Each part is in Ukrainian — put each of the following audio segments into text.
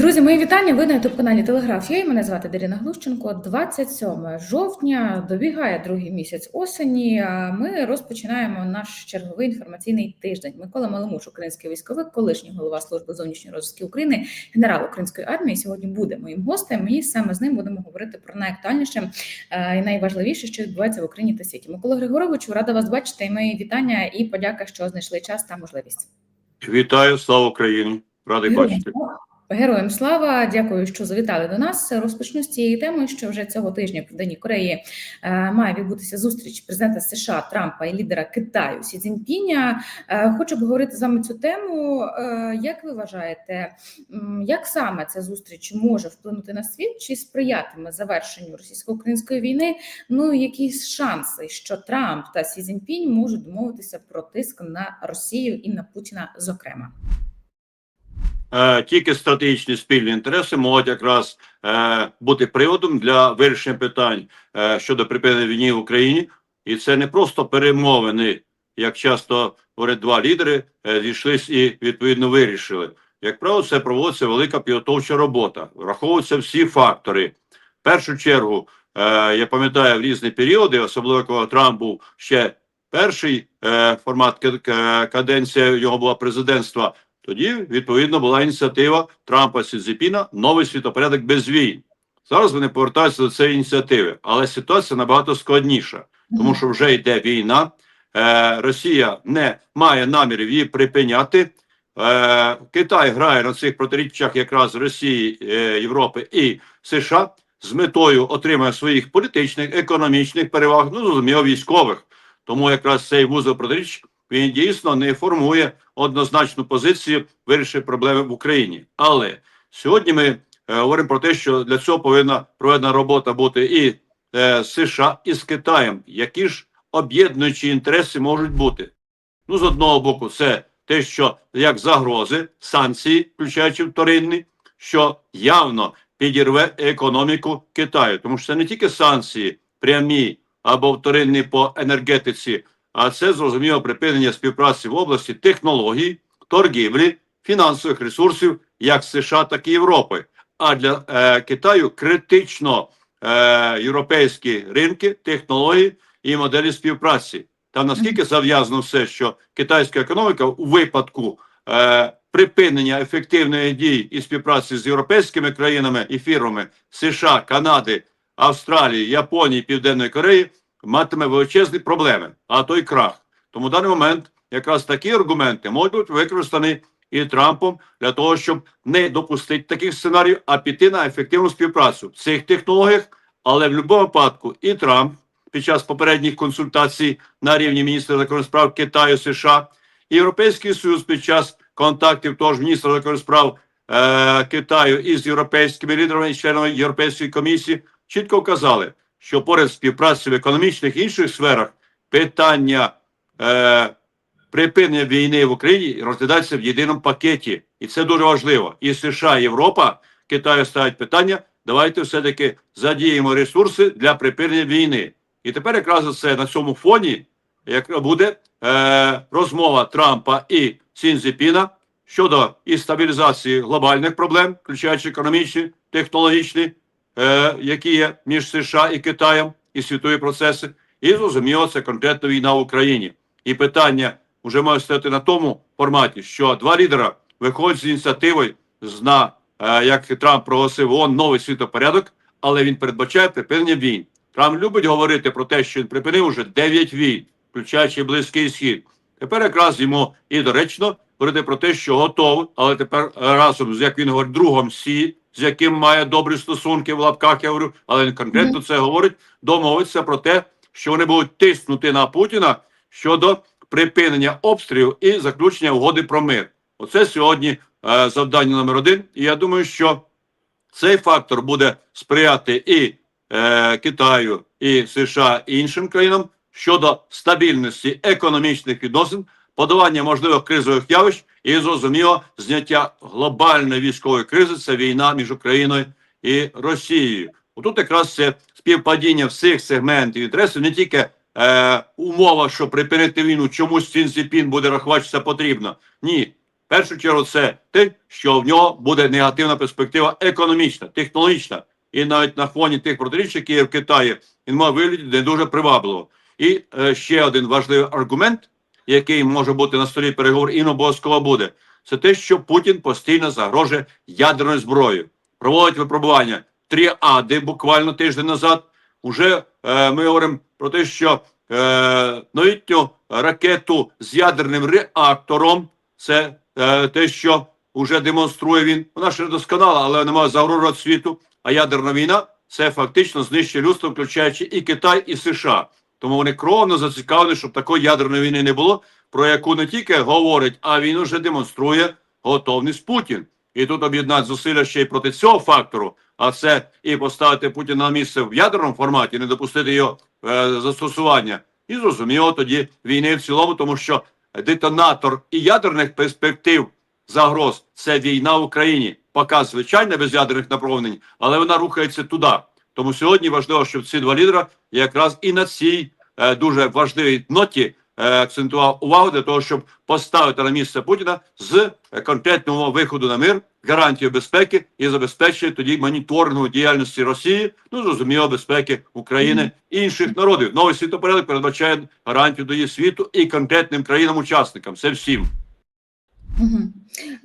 Друзі, мої вітання. Ви на youtube каналі Телеграф. Я і мене звати Дарина Глущенко. 27 жовтня добігає другий місяць осені. А ми розпочинаємо наш черговий інформаційний тиждень. Микола Маломуш, український військовик, колишній голова служби зовнішньої розвідки України, генерал української армії. Сьогодні буде моїм гостем. І саме з ним будемо говорити про найактуальніше е, і найважливіше, що відбувається в Україні та світі. Микола Григоровичу, рада вас бачити. І мої вітання і подяка, що знайшли час та можливість. Вітаю, слава Україні! Радий бачити. Героям слава, дякую, що завітали до нас. Розпочну з цієї теми, що вже цього тижня в Південній Кореї е, має відбутися зустріч президента США Трампа і лідера Китаю Сі Цзіньпіня. Е, хочу обговорити з вами цю тему. Е, як ви вважаєте, як саме ця зустріч може вплинути на світ? Чи сприятиме завершенню російсько-української війни? Ну які шанси, що Трамп та Сі Цзіньпінь можуть домовитися про тиск на Росію і на Путіна, зокрема? Е, Тільки стратегічні спільні інтереси можуть якраз е, бути приводом для вирішення питань е, щодо припинення війни в Україні, і це не просто перемовини, як часто говорять два лідери, е, зійшлись і відповідно вирішили. Як правило, це проводиться велика підготовча робота, враховуються всі фактори. В першу чергу, е, я пам'ятаю в різні періоди, особливо коли Трамп був ще перший е, формат ка- каденція його була президентства. Тоді відповідно була ініціатива Трампа Сідзіпіна новий світопорядок без війн. Зараз вони повертаються до цієї ініціативи, але ситуація набагато складніша, тому що вже йде війна. Е, Росія не має намірів її припиняти. Е, Китай грає на цих протиріччях якраз Росії, е, Європи і США з метою отримання своїх політичних, економічних переваг, ну зрозуміло, військових. Тому якраз цей вузол протиріч він дійсно не формує однозначну позицію вирішення проблеми в Україні. Але сьогодні ми е, говоримо про те, що для цього повинна проведена робота бути і е, США, і з Китаєм. Які ж об'єднуючі інтереси можуть бути? Ну, з одного боку, це те, що як загрози, санкції, включаючи вторинні, що явно підірве економіку Китаю, тому що це не тільки санкції прямі або вторинні по енергетиці, а це зрозуміло припинення співпраці в області технологій, торгівлі, фінансових ресурсів як США, так і Європи. А для е, Китаю критично е, європейські ринки, технології і моделі співпраці. Там наскільки зав'язано все, що китайська економіка у випадку е, припинення ефективної дії і співпраці з європейськими країнами і фірмами США, Канади, Австралії, Японії, Південної Кореї матиме величезні проблеми, а то й крах. Тому в даний момент якраз такі аргументи можуть бути використані і Трампом для того, щоб не допустити таких сценаріїв, а піти на ефективну співпрацю в цих технологіях. Але в будь-якому випадку і Трамп під час попередніх консультацій на рівні міністра закордонних справ Китаю США, і Європейський Союз під час контактів того ж міністра закордонних справ е, Китаю із європейськими лідерами і членами Європейської комісії чітко вказали, що поряд з співпрацею в економічних і інших сферах питання е, припинення війни в Україні розглядається в єдиному пакеті, і це дуже важливо. І США, Європа Китаю ставить питання. Давайте все-таки задіємо ресурси для припинення війни. І тепер якраз це на цьому фоні як буде е, розмова Трампа і Цінзіпіна щодо і стабілізації глобальних проблем, включаючи економічні, технологічні, е, які є між США і Китаєм, і світові процеси, і зрозуміло, це конкретно війна в Україні. І питання вже має стояти на тому форматі, що два лідера виходять з ініціативою з на е, як Трамп проголосив ООН новий світопорядок, але він передбачає припинення війн. Трамп любить говорити про те, що він припинив уже 9 війн, включаючи близький схід. Тепер якраз йому і доречно говорити про те, що готовий, але тепер разом з як він говорить, другом Сі, з яким має добрі стосунки в лапках, я говорю, але він конкретно це говорить, домовиться про те, що вони будуть тиснути на Путіна щодо припинення обстрілів і заключення угоди про мир. Оце сьогодні е, завдання номер один. І я думаю, що цей фактор буде сприяти і е, Китаю, і США, і іншим країнам щодо стабільності економічних відносин, подолання можливих кризових явищ і зрозуміло зняття глобальної військової кризи. Це війна між Україною і Росією. Отут якраз це співпадіння всіх сегментів інтересів, не тільки е, умова, що припинити війну, чомусь Цінзіпін буде рахувати, що це потрібно. Ні, першу чергу це те, що в нього буде негативна перспектива економічна, технологічна, і навіть на фоні тих протиріч, які є в Китаї, він має виглядати не дуже привабливо. І е, ще один важливий аргумент, який може бути на столі переговор, і буде, це те, що Путін постійно загрожує ядерною зброєю, проводить випробування. Тріади буквально тиждень назад. Уже е, ми говоримо про те, що е, новітню ракету з ядерним реактором це е, те, що вже демонструє він. Вона ще не досконала, але немає загрожувати світу. А ядерна війна це фактично знищує людство, включаючи і Китай, і США. Тому вони кровно зацікавлені, щоб такої ядерної війни не було, про яку не тільки говорить, а він уже демонструє готовність Путін. І тут об'єднати зусилля ще й проти цього фактору, а це і поставити Путіна на місце в ядерному форматі, не допустити його е, застосування. І зрозуміло тоді війни в цілому, тому що детонатор і ядерних перспектив загроз це війна в Україні. Поки звичайно без ядерних направлень, але вона рухається туди. Тому сьогодні важливо, щоб ці два лідера якраз і на цій е, дуже важливій ноті е, акцентував увагу для того, щоб поставити на місце Путіна з конкретного виходу на мир, гарантію безпеки і забезпечує тоді моніторингу діяльності Росії, ну зрозуміло, безпеки України і інших народів. Новий світопорядок передбачає гарантію до її світу і конкретним країнам-учасникам. Це всім.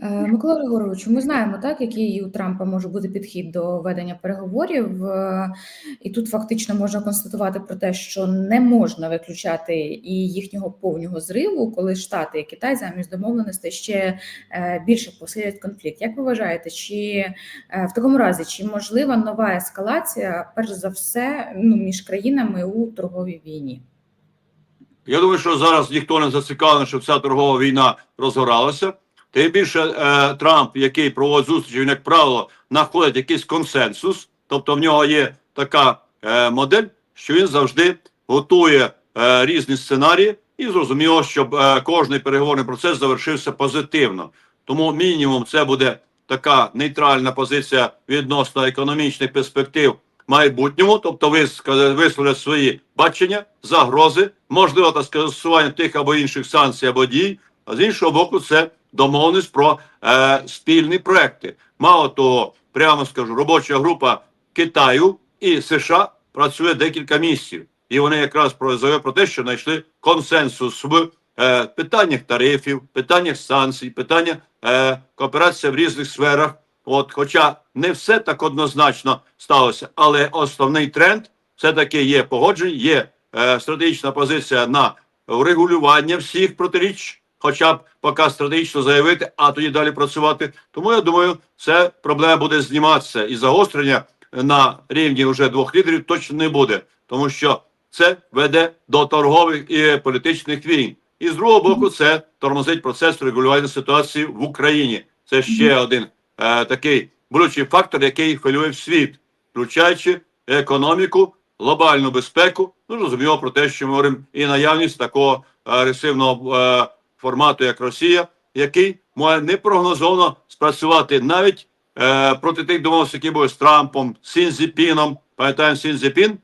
Угу. Микола Григоровичу, ми знаємо, так, який у Трампа може бути підхід до ведення переговорів, Е, і тут фактично можна констатувати про те, що не можна виключати і їхнього повного зриву, коли Штати і Китай замість домовленостей ще е, більше посилять конфлікт. Як ви вважаєте, чи е, в такому разі чи можлива нова ескалація, перш за все, ну між країнами у торговій війні? Я думаю, що зараз ніхто не зацікавлений, щоб ця торгова війна розгоралася. Тим більше е, Трамп, який проводить зустрічі, він, як правило, знаходить якийсь консенсус. Тобто в нього є така е, модель, що він завжди готує е, різні сценарії, і зрозуміло, щоб е, кожний переговорний процес завершився позитивно. Тому мінімум це буде така нейтральна позиція відносно економічних перспектив майбутньому, тобто вис- висловлять свої бачення, загрози, можливо, та скасування тих або інших санкцій або дій. А з іншого боку, це домовленість про е, спільні проекти. Мало того, прямо скажу, робоча група Китаю і США працює декілька місяців, і вони якраз про про те, що знайшли консенсус в е, питаннях тарифів, питаннях санкцій, питаннях е, кооперації в різних сферах. От, хоча не все так однозначно сталося, але основний тренд все таки є погодження, є е, стратегічна позиція на врегулювання всіх протиріч, хоча б поки стратегічно заявити, а тоді далі працювати. Тому я думаю, це проблема буде зніматися і загострення на рівні вже двох лідерів точно не буде, тому що це веде до торгових і політичних війн. І з другого боку, це тормозить процес регулювання ситуації в Україні. Це ще один е, такий болючий фактор, який хвилює світ, включаючи економіку, глобальну безпеку. Ну розуміло про те, що ми говоримо і наявність такого агресивного е, формату, як Росія, який може непрогнозовано спрацювати навіть е, проти тих домовленостей, які були з Трампом, Сінзіпіном. Пам'ятаємо Сінзіпін,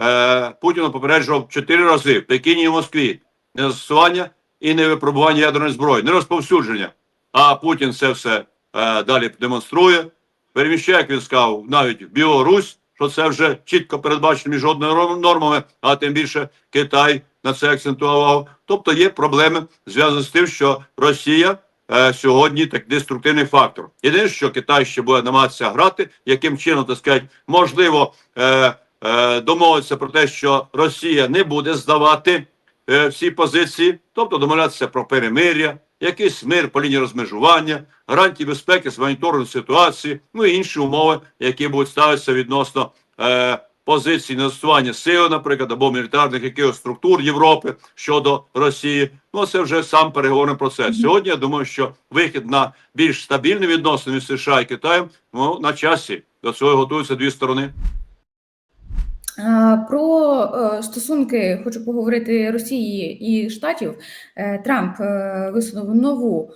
е, Путіна попереджував чотири рази в Пекіні і Москві не застосування і не випробування ядерної зброї, не розповсюдження. А Путін це все е, далі демонструє. Переміщає, як він сказав, навіть в Білорусь, що це вже чітко передбачено міжнародними нормами, а тим більше Китай на це акцентував. Тобто є проблеми зв'язані з тим, що Росія е, сьогодні так деструктивний фактор. Єдине, що Китай ще буде намагатися грати, яким чином так сказати, можливо, е, е, домовитися про те, що Росія не буде здавати е, всі позиції, тобто домовлятися про перемир'я, якийсь мир по лінії розмежування, гарантії безпеки з моніторингу ситуації, ну і інші умови, які будуть ставитися відносно е, позиції застосування сил, наприклад, або мілітарних якихось структур Європи щодо Росії. Ну це вже сам переговорний процес. Сьогодні я думаю, що вихід на більш стабільні відносини між США і Китаєм ну, на часі. До цього готуються дві сторони. Про е, стосунки хочу поговорити Росії і Штатів. Е, Трамп е, висунув нову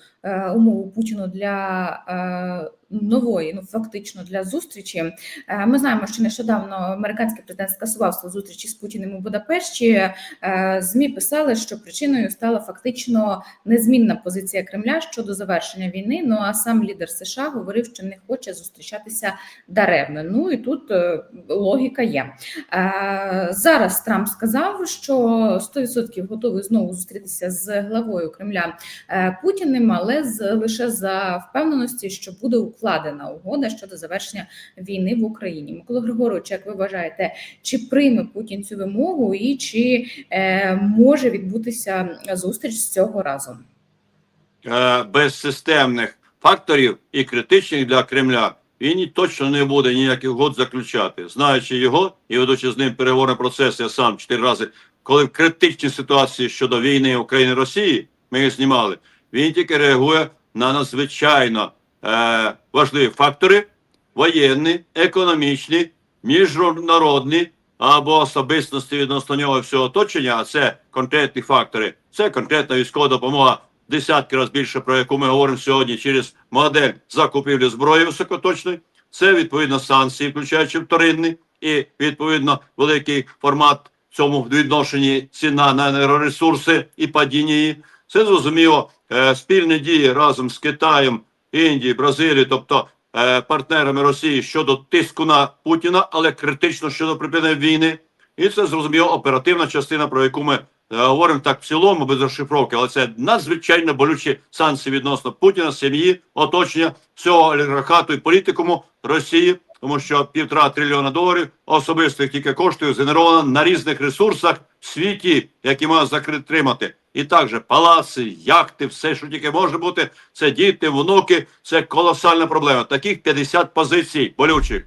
умову Путіну для нової, ну фактично для зустрічі. Е, Ми знаємо, що нещодавно американський президент скасував свою зустрічі з Путіним у Будапешті. Е, Змі писали, що причиною стала фактично незмінна позиція Кремля щодо завершення війни. Ну а сам лідер США говорив, що не хоче зустрічатися даремно. Ну і тут е, логіка є. Зараз Трамп сказав, що 100% готовий знову зустрітися з главою Кремля Путіним, але з лише за впевненості, що буде укладена угода щодо завершення війни в Україні. Микола Григорович, як ви вважаєте, чи прийме Путін цю вимогу, і чи е, може відбутися зустріч з цього разу? Е, без системних факторів і критичних для Кремля він точно не буде ніяких угод заключати. Знаючи його і ведучи з ним переговорний процес, я сам чотири рази, коли в критичній ситуації щодо війни України Росії, ми їх знімали, він тільки реагує на надзвичайно е, важливі фактори воєнні, економічні, міжнародні або особистості відносно нього всього оточення, а це конкретні фактори, це конкретна військова допомога десятки разів більше, про яку ми говоримо сьогодні через модель закупівлі зброї високоточної. Це відповідно санкції, включаючи вторинний, і відповідно великий формат цьому відношенні ціна на енергоресурси і падіння її. Це зрозуміло е, спільні дії разом з Китаєм, Індією, Бразилії, тобто е, партнерами Росії щодо тиску на Путіна, але критично щодо припинення війни. І це зрозуміло оперативна частина, про яку ми Е, говоримо так в цілому без розшифровки, але це надзвичайно болючі санкції відносно Путіна, сім'ї, оточення всього олігархату і політикуму Росії, тому що півтора трильйона доларів особистих тільки коштує згенеровано на різних ресурсах в світі, які можна закритримати. І також палаци, яхти, все, що тільки може бути, це діти, внуки, це колосальна проблема. Таких 50 позицій болючих.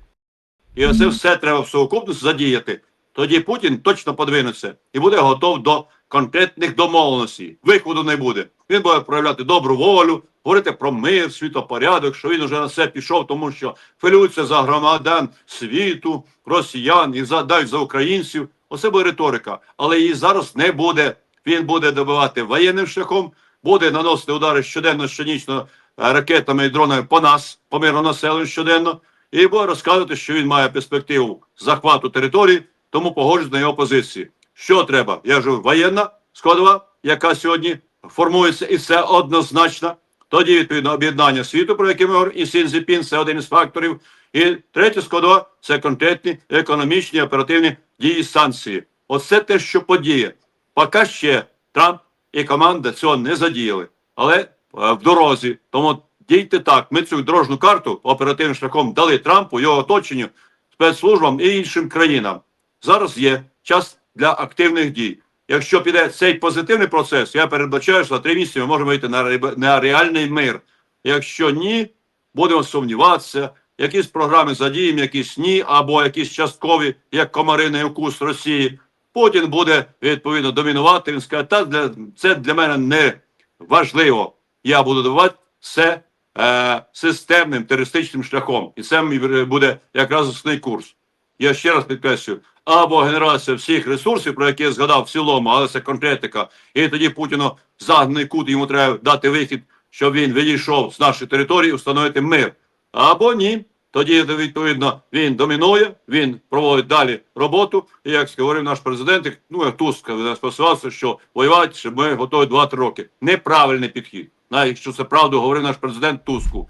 І оце все треба в сукупності задіяти. Тоді Путін точно подвинеться і буде готов до конкретних домовленостей. Виходу не буде. Він буде проявляти добру волю, говорити про мир, світопорядок, що він вже на це пішов, тому що хвилюється за громадян світу, росіян і за навіть за українців. Оце буде риторика, але її зараз не буде. Він буде добивати воєнним шляхом, буде наносити удари щоденно, щонічно е, ракетами і дронами по нас, по мирному населенню щоденно, і буде розказувати, що він має перспективу захвату території, тому погоджуюсь на його позиції. Що треба? Я ж воєнна складова, яка сьогодні формується, і це однозначно. Тоді відповідно об'єднання світу, про яке ми говоримо, і Сінзіпін це один із факторів. І третя складова це конкретні економічні оперативні дії санкції. Оце те, що подіє. Поки ще Трамп і команда цього не задіяли, але е, в дорозі. Тому дійте так. Ми цю дорожню карту оперативним шляхом дали Трампу, його оточенню, спецслужбам і іншим країнам. Зараз є час для активних дій. Якщо піде цей позитивний процес, я передбачаю, що за три місяці ми можемо вийти на, реальний мир. Якщо ні, будемо сумніватися, якісь програми задіємо, якісь ні, або якісь часткові, як комариний укус Росії. Путін буде відповідно домінувати. Він скаже, та для це для мене не важливо. Я буду давати все е, системним терористичним шляхом, і це буде якраз основний курс. Я ще раз підкреслюю, або генерація всіх ресурсів, про які я згадав в цілому, але це конкретика. І тоді Путіну загнаний кут йому треба дати вихід, щоб він відійшов з нашої території, встановити мир. Або ні. Тоді відповідно він домінує, він проводить далі роботу. І як говорив наш президент, ну як Туск спосівався, що воювати, що ми готові 2-3 роки. Неправильний підхід. Навіть якщо це правду говорив наш президент Туску.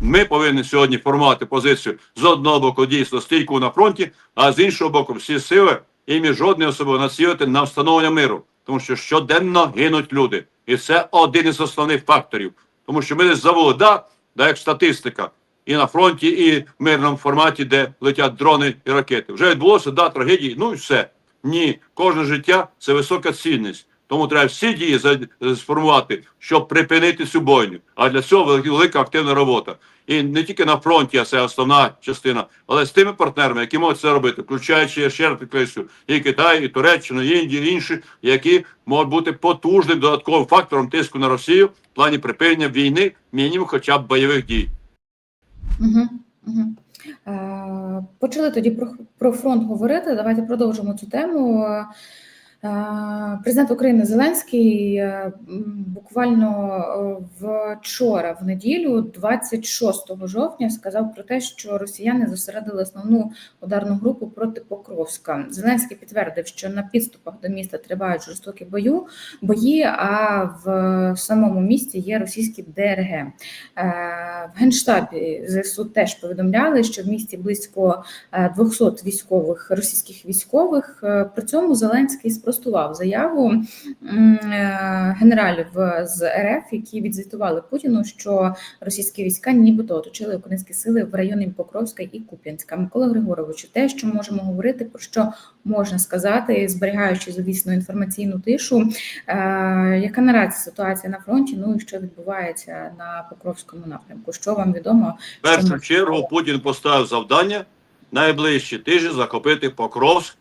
Ми повинні сьогодні формувати позицію з одного боку дійсно стійку на фронті, а з іншого боку, всі сили і міжнародні особи націлити на встановлення миру, тому що щоденно гинуть люди, і це один із основних факторів. Тому що ми десь забули, да, да, як статистика, і на фронті, і в мирному форматі, де летять дрони і ракети. Вже відбулося да трагедії. Ну і все. Ні, кожне життя це висока цінність. Тому треба всі дії за- сформувати, щоб припинити цю бойню. А для цього велика- активна робота. І не тільки на фронті, а це основна частина, але з тими партнерами, які можуть це робити, включаючи я ще раз підкреслю, і Китай, і Туреччину, і Індію, і інші, які можуть бути потужним додатковим фактором тиску на Росію в плані припинення війни, мінімум, хоча б бойових дій. Угу, угу. Е, почали тоді про, про фронт говорити. Давайте продовжимо цю тему. Е, Президент України Зеленський е, буквально е, вчора, в неділю, 26 жовтня, сказав про те, що росіяни зосередили основну ударну групу проти Покровська. Зеленський підтвердив, що на підступах до міста тривають жорстокі бою, бої, а в самому місті є російські ДРГ. В генштабі ЗСУ теж повідомляли, що в місті близько е, 200 військових російських військових. При цьому Зеленський спростував заяву е, генералів з РФ, які відзвітували Путіну, що російські війська нібито оточили українські сили в районі Покровська і Куп'янська. Микола Григоровичу, те, що можемо говорити, про що можна сказати, зберігаючи звісно інформаційну тишу. Е, Яка наразі ситуація на фронті? Ну і що відбувається на Покровському напрямку? Що вам відомо? Першу чергу Путін поставив завдання найближчі тижні захопити Покровськ,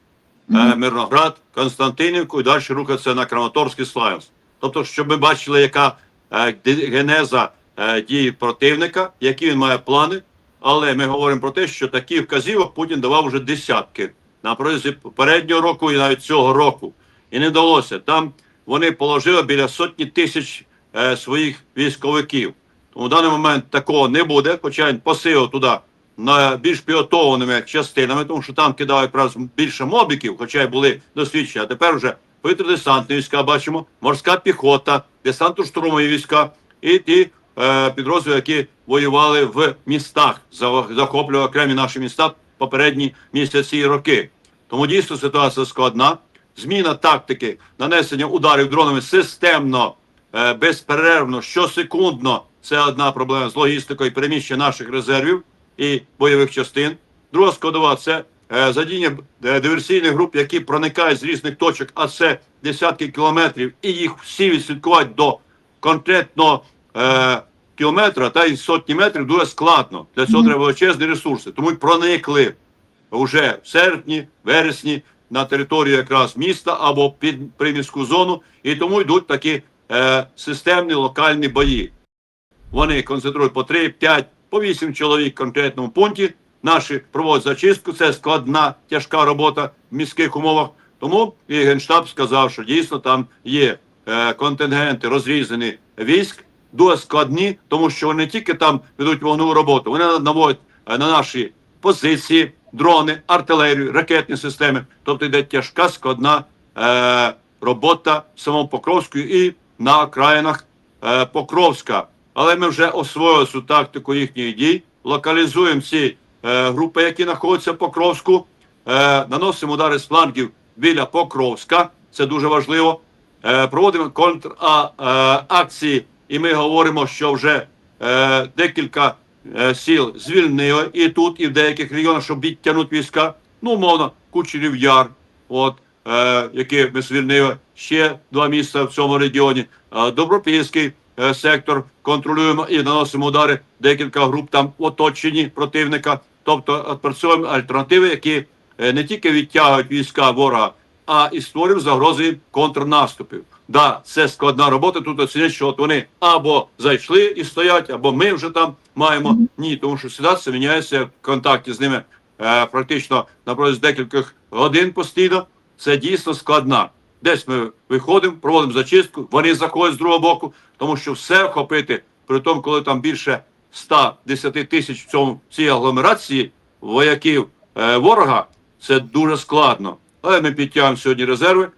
е, Мирноград, Константинівку і далі рухатися на Краматорський Славянськ. Тобто, щоб ми бачили, яка е, генеза е, дії противника, які він має плани. Але ми говоримо про те, що такі вказівок Путін давав вже десятки на протязі попереднього року і навіть цього року. І не вдалося. Там вони положили біля сотні тисяч е, своїх військовиків. Тому в даний момент такого не буде, хоча він посилив туди на більш підготовленими частинами, тому що там кидали якраз більше мобіків, хоча й були досвідчені. А тепер вже повітря-десантні війська бачимо, морська піхота, десантно-штурмові війська і ті е, підрозділи, які воювали в містах, за- захоплювали окремі наші міста попередні місяці і роки. Тому дійсно ситуація складна. Зміна тактики нанесення ударів дронами системно, е, безперервно, щосекундно. Це одна проблема з логістикою переміщення наших резервів і бойових частин. Друга складова це е, задіння е, диверсійних груп, які проникають з різних точок, а це десятки кілометрів, і їх всі відслідкувати до конкретного е, кілометра та й сотні метрів дуже складно. Для цього треба величезні ресурси. Тому й проникли вже в серпні, вересні на територію якраз міста або під приміську зону, і тому йдуть такі е, системні локальні бої. Вони концентрують по 3, 5, по 8 чоловік в конкретному пункті. Наші проводять зачистку. Це складна, тяжка робота в міських умовах. Тому і генштаб сказав, що дійсно там є е, контингенти розрізані військ, дуже складні, тому що вони тільки там ведуть вогневу роботу, вони наводять е, на наші позиції, дрони, артилерію, ракетні системи. Тобто йде тяжка, складна е, робота в самому Покровську і на окраїнах е, Покровська. Але ми вже освоїли цю тактику їхніх дій, локалізуємо ці е, групи, які знаходяться в Покровську, е, наносимо удари з флангів біля Покровська. Це дуже важливо. Е, проводимо контракції, і ми говоримо, що вже е, декілька е, сіл звільнили і тут, і в деяких регіонах, щоб відтягнути війська. Ну, умовно, Кучерів Яр, от, е, які ми звільнили ще два місця в цьому регіоні. Е, Добропільський е, сектор контролюємо і наносимо удари. Декілька груп там в оточенні противника. Тобто відпрацьовуємо альтернативи, які е, не тільки відтягують війська ворога, а і створюють загрози контрнаступів. Да, це складна робота. Тут оцінять, що от вони або зайшли і стоять, або ми вже там маємо. Ні, тому що ситуація міняється в контакті з ними е, практично на протязі декількох годин постійно. Це дійсно складна. Десь ми виходимо, проводимо зачистку, вони заходять з другого боку, тому що все охопити, при тому, коли там більше 110 тисяч в цьому в цій агломерації вояків е, ворога, це дуже складно. Але ми підтягуємо сьогодні резерви, е,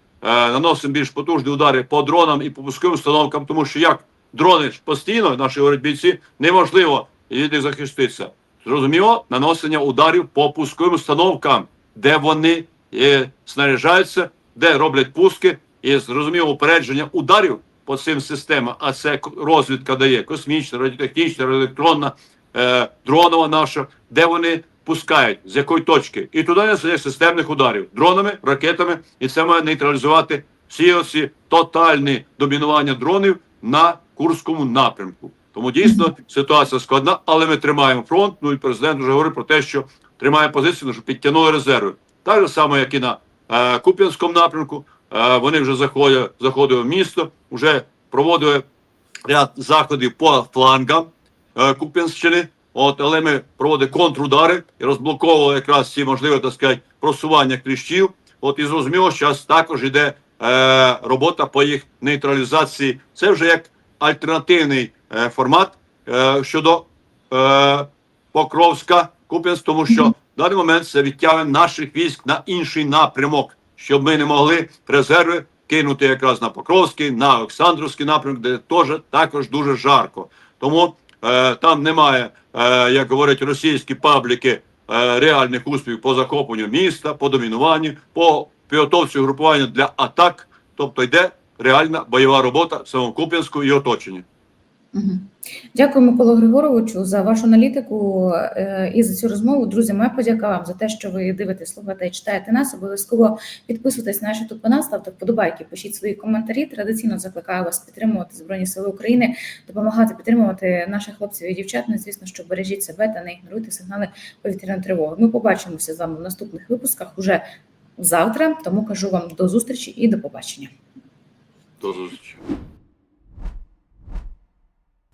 наносимо більш потужні удари по дронам і по пусковим установкам, тому що як дрони постійно, наші бійці, неможливо від захиститися. Зрозуміло, наносення ударів по пусковим установкам, де вони е, снаряжаються, де роблять пуски, і зрозуміло упередження ударів по цим системам, а це розвідка дає космічна, радіотехнічна, радіоелектронна, е, дронова наша, де вони пускають, з якої точки. І туди несення системних ударів дронами, ракетами, і це має нейтралізувати всі оці тотальні домінування дронів на Курському напрямку. Тому дійсно ситуація складна, але ми тримаємо фронт. Ну і президент вже говорив про те, що тримає позицію, що підтягнули резерви. Так же само, як і на е, Куп'янському напрямку. Вони вже заходять, заходили в місто, вже проводили ряд заходів по флангам е, Куп'янщини. От, але ми проводимо контрудари і розблоковували якраз ці можливі, так сказати, просування кліщів. От і зрозуміло, що зараз також йде е, робота по їх нейтралізації. Це вже як альтернативний е, формат е, щодо е, Покровська, Куп'янськ, тому що в даний момент це відтягує наших військ на інший напрямок, щоб ми не могли резерви кинути якраз на Покровський, на Олександрівський напрямок, де теж також дуже жарко. Тому е, там немає, е, як говорять російські пабліки, е, реальних успіхів по захопленню міста, по домінуванню, по підготовці групування для атак. Тобто йде реальна бойова робота в самому Куп'янську і оточенні. Дякую, Миколу Григоровичу, за вашу аналітику е, і за цю розмову. Друзі, моя подяка вам за те, що ви дивитесь, слухаєте і читаєте нас. Обов'язково підписуйтесь на наш YouTube канал, ставте вподобайки, пишіть свої коментарі. Традиційно закликаю вас підтримувати Збройні Сили України, допомагати підтримувати наших хлопців і дівчат. Ну, звісно, що бережіть себе та не ігноруйте сигнали повітряної тривоги. Ми побачимося з вами в наступних випусках уже завтра. Тому кажу вам до зустрічі і до побачення. До зустрічі.